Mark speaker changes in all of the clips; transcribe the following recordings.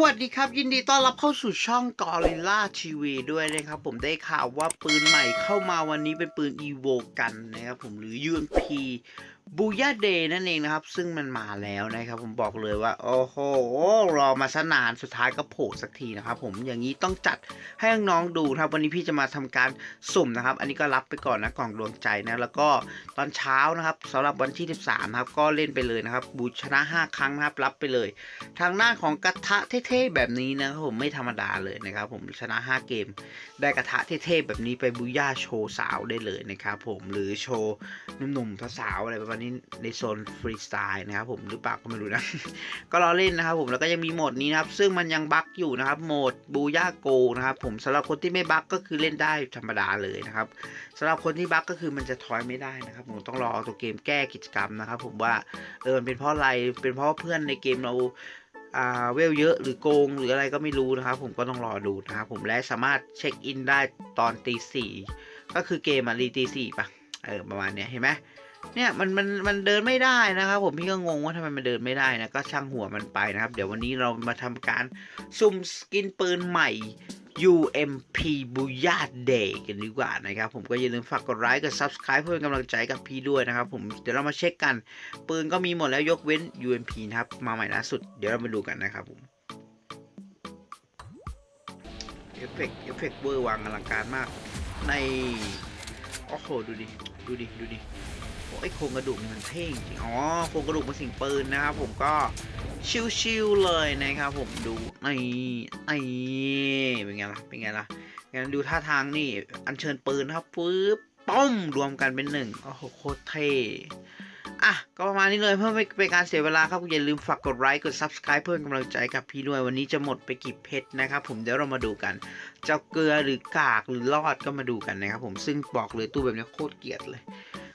Speaker 1: สวัสดีครับ ยินดีต้อนรับเข้าสู่ช่อง Gorilla TV ด้วยนะครับ ผมได้ข่าวว่าปืนใหม่เข้ามาวันนี้เป็นปืนอีโวกันนะครับผมหรือ UMP บูย่าเดย์นั่นเองนะครับ ซึ่งมันมาแล้วนะครับ ผมบอกเลยว่า โอ้โห รอมาซะนานสุดท้ายก็โผล่สักทีนะครับ ผมอย่างนี้ต้องจัดให้น้องๆดูนะครับ วันนี้พี่จะมาทำการสุ่มนะครับ อันนี้ก็รับไปก่อนนะกล่องดวงใจนะ แล้วก็ตอนเช้านะครับสำหรับวันที่ 13นะครับ ก็เล่นไปเลยนะครับ บูชนะ 5 ครั้งนะครับ รับไปเลย ทางหน้านของกระทะเท่ๆแบบนี้นะครับผมไม่ธรรมดาเลยนะครับ ผมชนะ 5 เกม ได้กระทะเท่ๆแบบนี้ไปบูย่าโชว์สาวได้เลยนะครับผมหรือโชว์หนุ่มๆสาวๆอะไรประมาณนี้ในโซนฟรีสไตล์นะครับผมหรือเปล่าก็ไม่รู้นะ ก็รอเล่นนะครับผมแล้วก็ยังมีโหมดนี้นะครับ ซึ่งมันยังบั๊กอยู่นะครับโหมดบูย่าโกนะครับผมสำหรับคนที่ไม่บั๊กก็คือเล่นได้ธรรมดาเลยนะครับสำหรับคนที่บั๊กก็คือมันจะทอยไม่ได้นะครับผมต้องรอตัวเกมแก้กิจกรรมนะครับ ผมว่าเออมันเป็นเพราะอะไรเป็นเพราะเพื่อนในเกมเราอ่าเวลเยอะหรือโกงหรืออะไรก็ไม่รู้นะครับ ผมก็ต้องรอดูนะครับผมและสามารถเช็คอินได้ตอนตีสี่ก็คือเกมอะรีตีสี่ปะเออประมาณเนี้ยเห็นไหม เนี่ยมันมันมันเดินไม่ได้นะครับผมพี่ก็งงว่าทำไมมันเดินไม่ได้นะก็ช่างหัวมันไปนะครับ เดี๋ยววันนี้เรามาทำการสุ่มสกินปืนใหม่ UMP b o o y a Day กันดีกว่านะครับผมก็อย่าลืมฝากกดไลค์กด Subscribe เพื่อเป็นกำลังใจกับพี่ด้วยนะครับผมเดี๋ยวเรามาเช็คกัน ปืนก็มีหมดแล้วยกเว้น UMP นะครับมาใหม่ล่าสุดเดี๋ยวเรามาดูกันนะครับผมเอฟเฟกต์เอฟเฟกต์เวอร์วางอลังการมาก ในโอ้โหดูดิ ดูดิ ดูดิ ไอโครงกระดูกมันเท่จริงอ๋อโครงกระดูกมันสิ่งปืนนะครับผมก็ชิวๆเลยนะครับผมดูนี่นี่เป็นไงล่ะเป็นไงล่ะงั้นดูท่าทางนี่อัญเชิญปืนนะครับปึ๊บป้อมรวมกันเป็นหนึ่งโอ้โหโคตรเท่อะก็ประมาณนี้เลยเพื่อไม่เป็นการเสียเวลาครับอย่าลืมฝากกดไลค์กด Subscribe เพื่อเป็นกำลังใจกับพี่ด้วยวันนี้จะหมดไปกี่เพชรนะครับผมเดี๋ยวเรามาดูกัน เจ้าเกลือหรือกากหรือรอดก็มาดูกันนะครับผมซึ่งบอกเลยตู้แบบนี้โคตรเกลียดเลย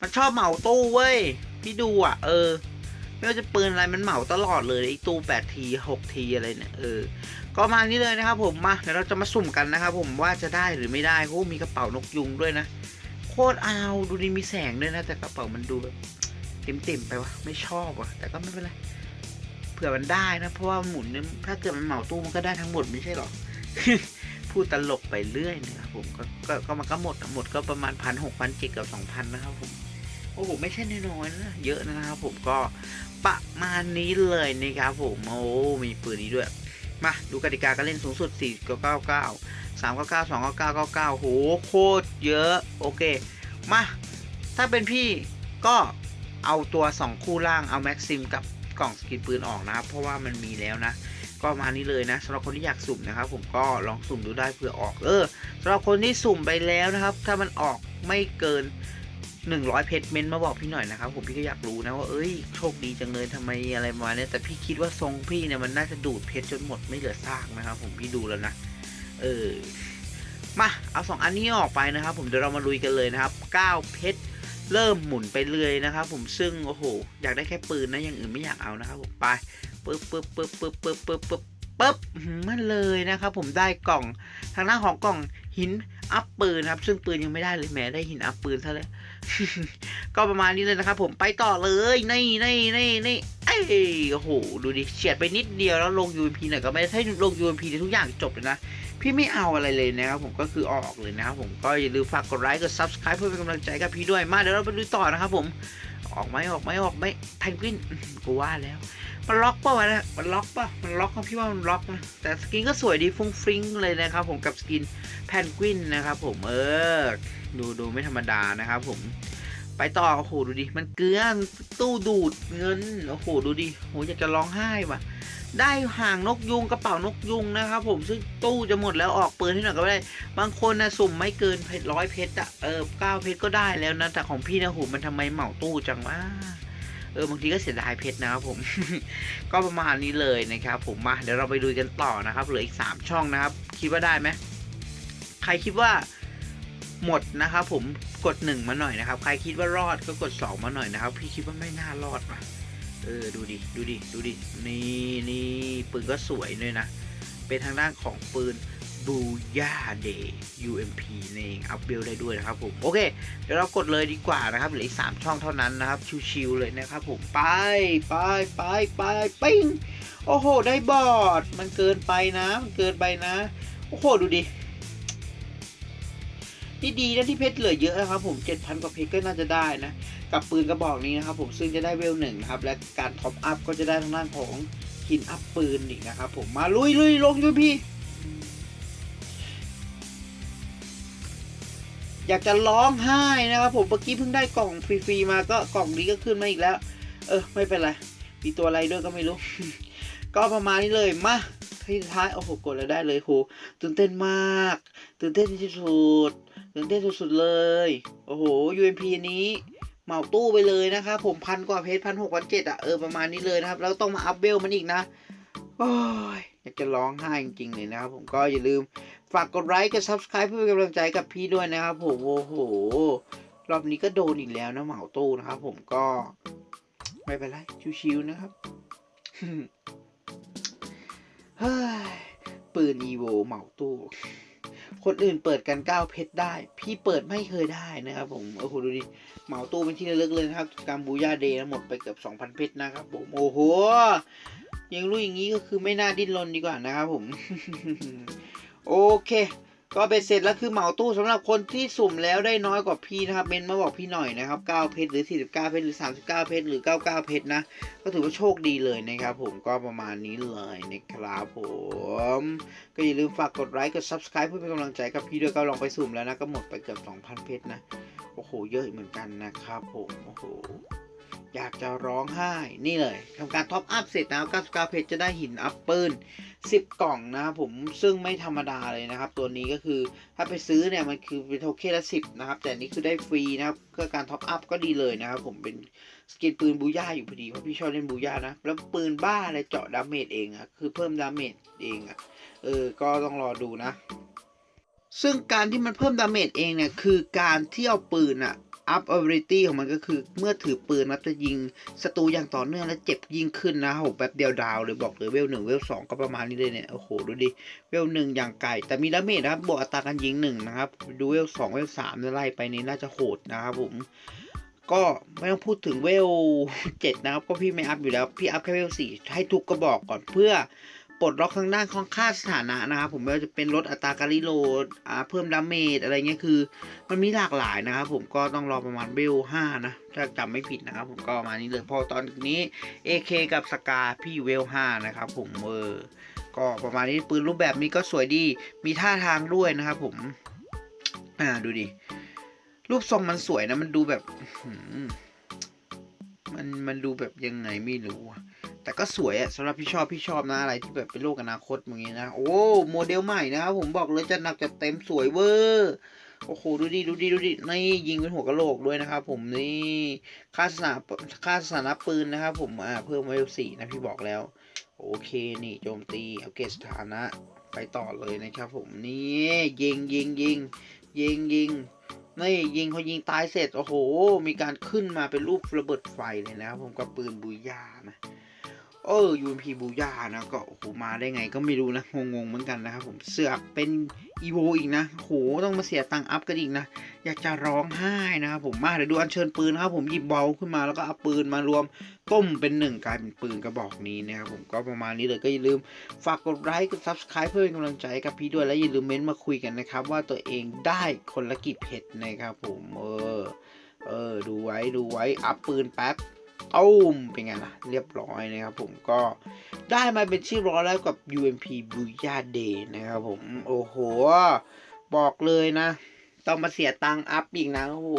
Speaker 1: มันชอบเหมาตู้เว้ย พี่ดูอะ เออ ไม่ว่าจะปืนอะไรมันเหมาตลอดเลยไอ้ตู้8ที6ทีอะไรเนี่ยเออ ก็ประมาณนี้เลยนะครับผมมาเดี๋ยวเราจะมาสุ่มกันนะครับผมว่าจะได้หรือไม่ได้โอ้มีกระเป๋านกยุงด้วยนะ โคตรเอาดูดีมีแสงด้วยนะ แต่กระเป๋ามันดูแบบเต็มๆไปวะไม่ชอบวะแต่ก็ไม่เป็นไรเผื่อมันได้นะ เพราะว่าหมุนเนี่ยถ้าเกิดมันเหมาตู้มันก็ได้ทั้งหมดไม่ใช่หรอพูดตลกไปเรื่อยนะครับผมก็ก็มันก็หมดหมดก็ประมาณพันหกพันเจ็ดกับสองพันนะครับผม โอ้โหไม่ใช่น้อยๆนะเยอะนะครับผมก็ประมาณนี้เลยนะครับผมโอ้มีปืนนี้ด้วย มาดูกติกาการเล่นสูงสุด 4 9 9 9 3 9 9 2 9 9 9 9โหโคตรเยอะโอเค มา ถ้าเป็นพี่ก็เอาตัว 2 คู่ล่างเอาแม็กซิมกับกล่องสกินปืนออกนะครับ เพราะว่ามันมีแล้วนะ ก็ประมาณนี้เลยนะสำหรับคนที่อยากสุ่มนะครับ ผมก็ลองสุ่มดูได้เผื่อออกเออสำหรับคนที่สุ่มไปแล้วนะครับ ถ้ามันออกไม่เกิน 100 เพชรเมนมาบอกพี่หน่อยนะครับผมพี่ก็อยากรู้นะว่าเอ้ยโชคดีจังเลยทำไมอะไรมาเนี้ยแต่พี่คิดว่าทรงพี่เนี่ยมันน่าจะดูดเพชรจนหมดไม่เหลือซากนะครับผมพี่ดูแล้วนะเออมาเอาสองอันนี้ออกไปนะครับ ผมเดี๋ยวเรามาลุยกันเลยนะครับ9เพชรเริ่มหมุนไปเรื่อยนะครับ ผมซึ่งโอ้โหอยากได้แค่ปืนนะอย่างอื่นไม่อยากเอานะครับผมไปปึ๊บปึ๊บปึ๊บปึ๊บปึ๊บปึ๊บปึ๊บปึ๊บมันเลยนะครับ ผมได้กล่องทางหน้าของกล่องหินอัพปืนครับ ซึ่งปืนยังไม่ได้เลยแหมได้หินอัพปืนซะเลย ก็ประมาณนี้เลยนะครับผมไปต่อเลยนี่นี่นี่นี่เอ้โอ้โหดูดิเฉียดไปนิดเดียวแล้วลง UMP หน่อยก็ไม่ได้ถ้ลง UMP ในี่ยทุกอย่างจบเลยนะ พี่ไม่เอาอะไรเลยนะครับผมก็คือออกเลยนะครับผมก็อย่าลืมฝากกดไลค์กด subscribe เพื่อเป็นกำลังใจกับพี่ด้วยมาเดี๋ยวเราไปดูต่อนะครับผมออกไหมออกไหมออกไหมแพนกวินกูว่าแล้ว มันล็อกป่ะวะนี่ยมันล็อกป่ะมันล็อกครับพี่ว่ามันล็อกนะแต่สกินก็สวยดีฟุ้งฟริ้งเลยนะครับ ผมกับสกินแพนกวินนะครับผมเออดูดูไม่ธรรมดานะครับ ผมไปต่อโอ้โหดูดิมันเกลือนตู้ดูดเงินโอ้โหดูดิโหอยากจะร้องไห้ว่ะได้ห่างนกยุงกระเป๋านกยุงนะครับ ผมซึ่งตู้จะหมดแล้วออกปืนให้หน่อยก็ได้ บางคนนะสุ่มไม่เกินเพชรร้อยเพชรอะเออเก้าเพชรก็ได้แล้วนะแต่ของพี่นะโหมันทำไมเหมาตู้จังวะ เออบางทีก็เสียดายเพชรนะครับผม ก็ประมาณนี้เลยนะครับผมมาเดี๋ยวเราไปดูกันต่อนะครับเหลืออีกสามช่องนะครับ คิดว่าได้ไหมใครคิดว่าหมดนะครับผมกดหนึ่งมาหน่อยนะครับ ใครคิดว่ารอดก็กดสองมาหน่อยนะครับ พี่คิดว่าไม่น่ารอดว่ะเออดูดิดูดิดูดินี่นี่ปืนก็สวยด้วยนะ เป็นทางด้านของปืน บูย่าเดย์ UMP นี่เองอัพเบลได้ด้วยนะครับผมโอเค เดี๋ยวเรากดเลยดีกว่านะครับเหลืออีกสามช่องเท่านั้นนะครับ ชิวๆเลยนะครับผม ไปไปไปไปปิ้งโอ้โห ได้บอร์ดมันเกินไปนะ มันเกินไปนะ โอ้โห ดูดินี่ดีนะที่เพชรเหลือเยอะนะครับผม7,000กว่าเพชรก็น่าจะได้นะ กับปืนกระบอกนี้นะครับผมซึ่งจะได้เวลหนึ่งครับ และการท็อปอัพก็จะได้ทางด้านของหินอัพปืนอีกนะครับผมมาลุยลุยลงด้วยพี่ อยากจะร้องไห้นะครับผมเมื่อกี้เพิ่งได้กล่องฟรีๆมาก็กล่องนี้ก็ขึ้นมาอีกแล้ว เออไม่เป็นไรมีตัวอะไรด้วยก็ไม่รู้ ก็ประมาณนี้เลยมาที่ท้ายโอ้โหกดแล้วได้เลยโหตื่นเต้นมาก ตื่นเต้นที่สุดตื่นเต้นสุดๆเลย โอ้โห UMP อันนี้เหมาตู้ไปเลยนะครับผมพันกว่าเพจพันหกพันเจ็ดอะเออประมาณนี้เลยนะครับ แล้วต้องมาอัพเวลมันอีกนะโอ้ยอยากจะร้องไห้จริงๆเลยนะครับผมก็อย่าลืม ฝากกดไลค์กด subscribe เพื่อเป็นกำลังใจกับพี่ด้วยนะครับผมโอ้โห รอบนี้ก็โดนอีกแล้วนะเหมาตู้นะครับผมก็ ไม่เป็นไรชิวๆนะครับเฮ้ยปืนอีโวเหมาตู้ คนอื่นเปิดกัน9เพชรได้ พี่เปิดไม่เคยได้นะครับผมโอ้โหดูดิเหมาตู้เป็นที่ระลึกเลยนะครับการบูย่าเดย์นะหมดไปเกือบ2,000เพชรนะครับผมโอ้โหยังรู้อย่างนี้ก็คือไม่น่าดิ้นรนดีกว่านะครับผม โอเค ก็เป็นเสร็จแล้วคือเหมาตู้สำหรับคนที่สุ่มแล้วได้น้อยกว่าพี่นะครับเมนมาบอกพี่หน่อยนะครับ9เพชรหรือ 49 เพชรหรือ 39 เพชรหรือ 99 เพชรนะ ก็ถือว่าโชคดีเลยนะครับผมก็ประมาณนี้เลยนะครับผม ก็อย่าลืมฝากกดไลค์กด subscribe เพื่อเป็นกำลังใจกับพี่ด้วยก็ลองไปสุ่มแล้วนะก็หมดไปเกือบ2,000 เพชรนะโอ้โหเยอะเหมือนกันนะครับผมโอ้โห อยากจะร้องไห้ นี่เลยทำการท็อปอัพเสร็จนะครับ99เพชรจะได้หินอัพปืน10 กล่องนะครับผมซึ่งไม่ธรรมดาเลยนะครับ ตัวนี้ก็คือถ้าไปซื้อเนี่ยมันคือเป็นโทเค็นละ 10 นะครับ แต่นี้คือได้ฟรีนะครับเพื่อการท็อปอัพก็ดีเลยนะครับ ผมเป็นสกินปืนบูย่าอยู่พอดีเพราะพี่ชอบเล่นบูย่านะ แล้วปืนบ้าอะไรเจาะดาเมจเองอะคือเพิ่มดาเมจเองอะเออก็ต้องรอดูนะซึ่งการที่มันเพิ่มดาเมจเองเนี่ยคือการที่เอาปืนอะ อัพ ability ของมันก็คือเมื่อถือปืนมันจะยิงศัตรูอย่างต่อเนื่องและเจ็บยิ่งขึ้นนะโหแบบเดียวดาวเลยบอกเลยเวลหนึ่งเวลสองก็ประมาณนี้เลยเนี่ย โอ้โห ดูดิ เวลหนึ่งอย่างไก่ แต่มีดาเมจนะครับบวกอัตราการยิงหนึ่งนะครับ ดูเวลสองเวลสามไล่ไปนี้น่าจะโหดนะครับผมก็ไม่ต้องพูดถึงเวลเจ็ดนะครับ ก็พี่ไม่อัพอยู่แล้ว พี่อัพแค่เวลสี่ให้ทุกกระบอกก่อนเพื่อ ปลดล็อกทางด้านของค่าสถานะนะครับผมไม่ว่าจะเป็นลดอัตราการรีโหลดอ่าเพิ่มดาเมจอะไรเงี้ยคือ มันมีหลากหลายนะครับผมก็ต้องรอประมาณเบลห้านะถ้าจำไม่ผิดนะครับผมก็ประมาณนี้เลยพอตอนนี้ AK กับสกาพี่เวลห้านะครับผมเออก็ประมาณนี้ปืนรูปแบบนี้ก็สวยดีมีท่าทางด้วยนะครับผมอ่าดูดิรูปทรงมันสวยนะมันดูแบบมันมันดูแบบยังไงไม่รู้อะ แต่ก็สวยอะสำหรับพี่ชอบพี่ชอบนะอะไรที่แบบเป็นโลกอนาคตอย่างงี้นะ โอ้โมเดลใหม่นะครับผมบอกเลยจะหนักจะเต็มสวยเวอร์โอ้โหดูดิดูดิดูดินี่ยิงเป็นหัวกะโหลกด้วยนะครับผมนี่ค่าสถาค่าสถาปืนนะครับผมอ่าเพิ่มเวลสี่นะพี่บอกแล้ว โอเคนี่โจมตีอัปเกรดสถานะไปต่อเลยนะครับผมนี่ยิงยิงยิงยิงยิงนี่ยิงพอยิงตายเสร็จโอ้โห มีการขึ้นมาเป็นรูประเบิดไฟเลยนะครับผมกับปืนบุยยานะ เออ UMP บูย่านะก็โอ้โหมาได้ไงก็ไม่รู้นะ งงๆเหมือนกันนะครับผมเสือกเป็นอีโวอีกนะโหต้องมาเสียตังค์อัพกันอีกนะ อยากจะร้องไห้นะครับผมมาเดี๋ยวดูอัญเชิญปืนนะครับผมหยิบเบาขึ้นมาแล้วก็เอาปืนมารวมต้มเป็นหนึ่งกลายเป็นปืนกระบอกนี้นะครับผมก็ประมาณนี้เลยก็อย่าลืมฝากกดไลค์กด subscribe เพื่อเป็นกำลังใจกับพี่ด้วยและอย่าลืมเม้นมาคุยกันนะครับ ว่าตัวเองได้คนละกี่เพชรนะครับผมเออเออดูไว้ดูไว้อัพปืนแป๊บ ตุ้มเป็นไงล่ะ เรียบร้อยนะครับผมก็ได้มาเป็นชื่ร้อยแล้วกับ UMP b o o y a Day นะครับผม โอ้โห บอกเลยนะ ต้องมาเสียตังค์อัพอีกนะ โอ้โห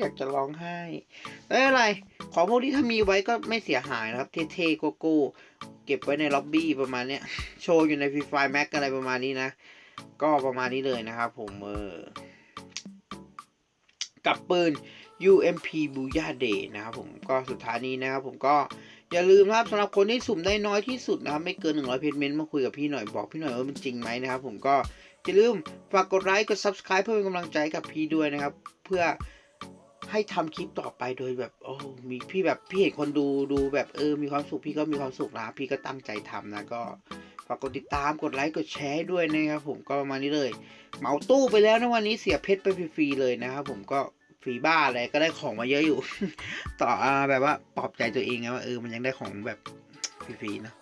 Speaker 1: อยากจะร้องไห้ไม่เป็นไร ของพวกที่ถ้ามีไว้ก็ไม่เสียหายนะครับ เท่ๆโกโก้ เก็บไว้ในล็อบบี้ประมาณเนี้ย โชว์อยู่ในฟรีไฟแม็กอะไรประมาณนี้นะ ก็ประมาณนี้เลยนะครับผมเออกับปืน UMP b o o y a Day นะครับผมก็สุดท้ายนี้นะครับผมก็อย่าลืมนะครับสำหรับคนที่สุ่มได้น้อยที่สุดนะครับ ไม่เกิน 100 เพจเมนต์มาคุยกับพี่หน่อยบอกพี่หน่อยว่ามันจริงไหมนะครับผมก็อย่าลืมฝากกดไลค์กด subscribe เพื่อเป็นกำลังใจกับพี่ด้วยนะครับ เพื่อให้ทำคลิปต่อไปโดยแบบโอ้มีพี่แบบพี่เห็นคนดูดูแบบเออมีความสุขพี่ก็มีความสุขนะพี่ก็ตั้งใจทำนะก็ฝากกดติดตามกดไลค์กดแชร์ด้วยนะครับผมก็ประมาณนี้เลย เหมาตู้ไปแล้วนะวันนี้เสียเพชรไปฟรีๆเลยนะครับผมก็ ฝีบ้าอะไรก็ได้ของมาเยอะอยู่ ต่อแบบว่าปลอบใจตัวเองไงว่าเออมันยังได้ของแบบฟรีๆเนาะ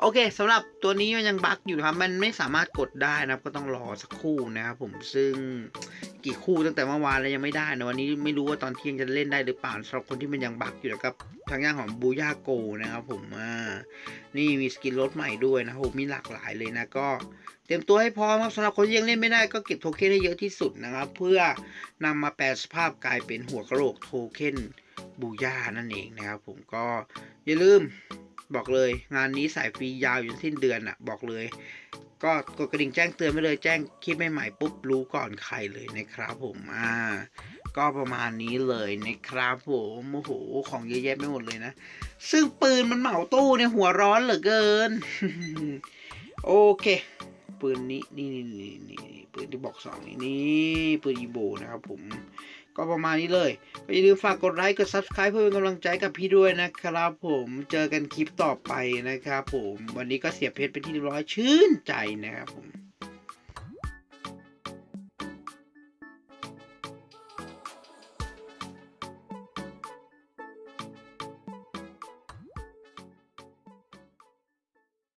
Speaker 1: โอเคสำหรับตัวนี้มันยังบั๊กอยู่นะครับ มันไม่สามารถกดได้นะครับ ก็ต้องรอสักคู่นะครับผมซึ่งกี่คู่ตั้งแต่เมื่อวานแล้วยังไม่ได้นะวันนี้ไม่รู้ว่าตอนเที่ยงจะเล่นได้หรือเปล่าสำหรับคนที่มันยังบั๊กอยู่นะครับทางย่างของบูย่าโกนะครับผมอ่านี่มีสกินรถใหม่ด้วยนะครับผมมีหลากหลายเลยนะก็เตรียมตัวให้พร้อมครับสำหรับคนที่ยังเล่นไม่ได้ก็เก็บโทเค็นให้เยอะที่สุดนะครับ เพื่อนำมาแปลสภาพกลายเป็นหัวกระโหลกโทเค็นบูย่านั่นเองนะครับผมก็อย่าลืม บอกเลย งานนี้สายฟรียาวอยู่สิ้นเดือนอะ บอกเลย ก็กดกระดิ่งแจ้งเตือนไปเลยแจ้งคลิปใหม่ๆปุ๊บรู้ก่อนใครเลยนะครับผมอ่าก็ประมาณนี้เลยนะครับผมโอ้โหของเยอะแยะไปหมดเลยนะ ซึ่งปืนมันเหมาตู้เนี่ยหัวร้อนเหลือเกิน โอเค ปืนนี้นี่นี่นี่นี่นี่ปืนที่บอกสองนี่นี่ปืนอีโบนะครับผม ก็ประมาณนี้เลยก็อย่าลืมฝากกดไลค์กด subscribe เพื่อเป็นกำลังใจกับพี่ด้วยนะครับผมเจอกันคลิปต่อไปนะครับผมวันนี้ก็เสียเพชรเป็นที่เรียบร้อยชื่นใจนะครับผม